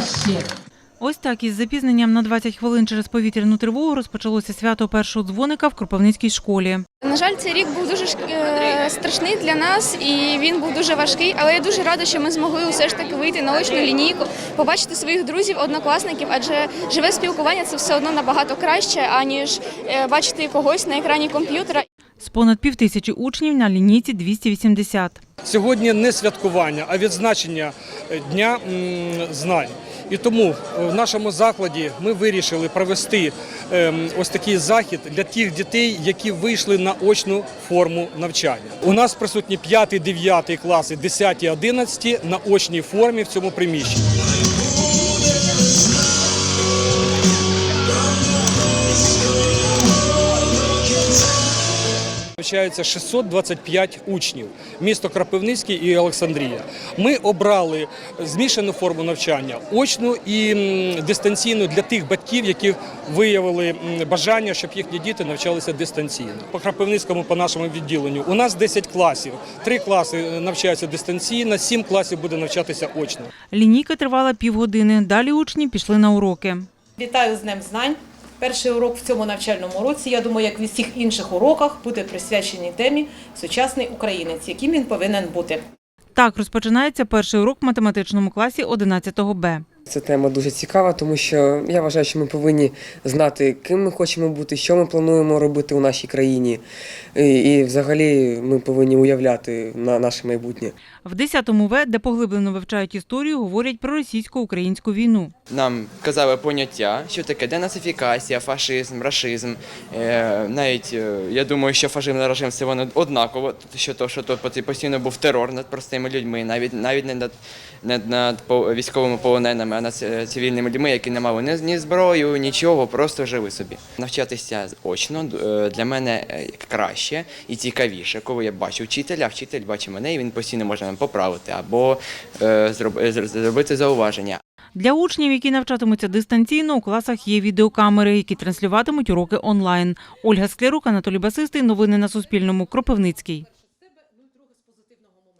краще. Ось так із запізненням на 20 хвилин через повітряну тривогу розпочалося свято першого дзвоника в Кропивницькій школі. На жаль, цей рік був дуже е, страшний для нас, і він був дуже важкий. Але я дуже рада, що ми змогли усе ж таки вийти на очну лінійку, побачити своїх друзів, однокласників, адже живе спілкування це все одно набагато краще, аніж е, бачити когось на екрані комп'ютера. З понад півтисячі учнів на лінійці 280. Сьогодні не святкування, а відзначення е, дня знань. І тому в нашому закладі ми вирішили провести ем, ось такий захід для тих дітей, які вийшли на очну форму навчання. У нас присутні 5, 9 класи, 10, 11 на очній формі в цьому приміщенні. Навчається 625 учнів, місто Крапивницький і Олександрія. Ми обрали змішану форму навчання, очну і дистанційну для тих батьків, які виявили бажання, щоб їхні діти навчалися дистанційно. По Крапивницькому, по нашому відділенню, у нас 10 класів. Три класи навчаються дистанційно, 7 класів буде навчатися очно. Лінійка тривала півгодини. Далі учні пішли на уроки. Вітаю з Днем знань. Перший урок в цьому навчальному році, я думаю, як в усіх інших уроках, буде присвячений темі сучасний українець, яким він повинен бути. Так розпочинається перший урок в математичному класі 11 Б. Ця тема дуже цікава, тому що я вважаю, що ми повинні знати, ким ми хочемо бути, що ми плануємо робити у нашій країні. І, і взагалі ми повинні уявляти на наше майбутнє. В 10-му В, де поглиблено вивчають історію, говорять про російсько-українську війну. Нам казали поняття, що таке денацифікація, фашизм, рашизм. Е, навіть е, я думаю, що фашизм і рашизм це воно однаково, що то, що то постійно був терор над простими людьми, навіть навіть не над, не над військовими полоненими, над цивільними людьми, які не мали ні, зброю, нічого, просто жили собі. Навчатися очно е, для мене е, краще і цікавіше, коли я бачу вчителя, а вчитель бачить мене, і він постійно може мене поправити або е, зроб- зр- зробити зауваження. Для учнів, які навчатимуться дистанційно, у класах є відеокамери, які транслюватимуть уроки онлайн. Ольга Склярук, Анатолій Басистий. Новини на Суспільному. Кропивницький.